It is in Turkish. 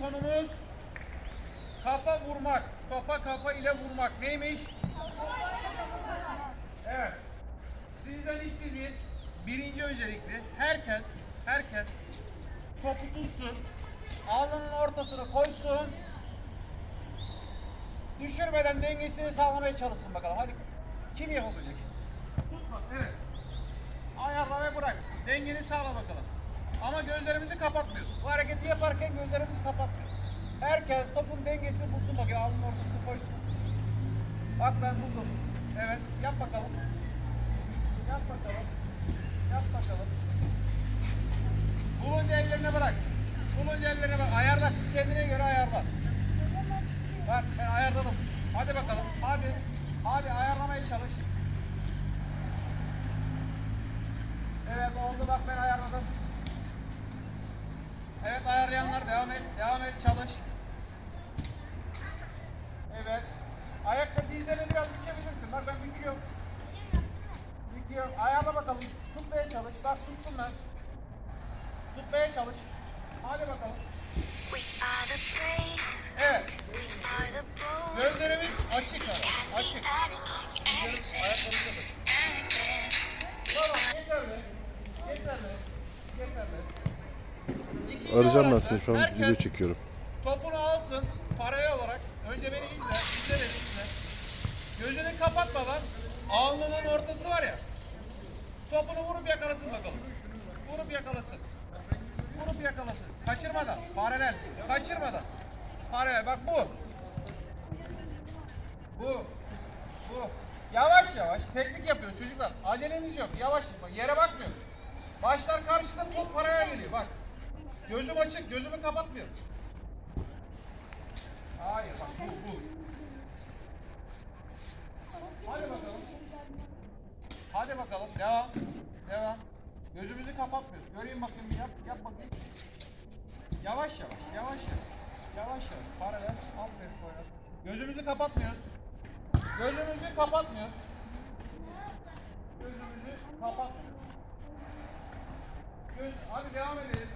Bugünkü konumuz kafa vurmak. Kafa kafa ile vurmak. Neymiş? Evet. Sizden istediğim birinci öncelikli herkes herkes topu tutsun. Alnının ortasına koysun. Düşürmeden dengesini sağlamaya çalışsın bakalım. Hadi. Kim yapabilecek? Tut bak. Evet. Ayarla ve bırak. Dengeni sağla bakalım. Ama gözlerimizi kapatmıyoruz. Bu hareketi yaparken gözlerimizi kapatmıyoruz. Herkes topun dengesini bulsun bakayım. Alnının ortasına koysun. Bak ben buldum. Evet. Yap bakalım. Yap bakalım. Yap bakalım. Bulunca ellerine bırak. Bulunca ellerine bak. Ayarla. Kendine göre ayarla. Bak ben ayarladım. Hadi bakalım. Hadi. Hadi ayarlamaya çalış. Evet oldu bak ben ayarladım. Evet ayarlayanlar devam et. Devam et çalış. Evet. Ayakta dizlerini biraz bükebilirsin. Bak ben büküyorum. Büküyorum. Ayarla bakalım. Tutmaya çalış. Bak tuttum ben. Tutmaya çalış. Hadi bakalım. Arayacağım ben seni şu an herkes video çekiyorum. Topunu alsın paraya olarak. Önce beni izle. İzle beni izle. Gözünü kapatmadan alnının ortası var ya. Topunu vurup yakalasın bakalım. Vurup yakalasın. Vurup yakalasın. Kaçırmadan. Paralel. Kaçırmadan. Paralel. Bak bu. Bu. Bu. Yavaş yavaş. Teknik yapıyoruz çocuklar. Acelemiz yok. Yavaş. Bak yere bakmıyoruz. Başlar karşıda top paraya geliyor. Bak. Gözüm açık. Gözümü kapatmıyorum. Hayır bak bu bu. Hadi bakalım. Hadi bakalım. Devam. Devam. Gözümüzü kapatmıyoruz. Göreyim bakayım yap. Yap bakayım. Yavaş yavaş. Yavaş yavaş. Yavaş yavaş. Paralel. Aferin Poyraz. Gözümüzü kapatmıyoruz. Gözümüzü kapatmıyoruz. Gözümüzü kapatmıyoruz. Göz, hadi devam edelim.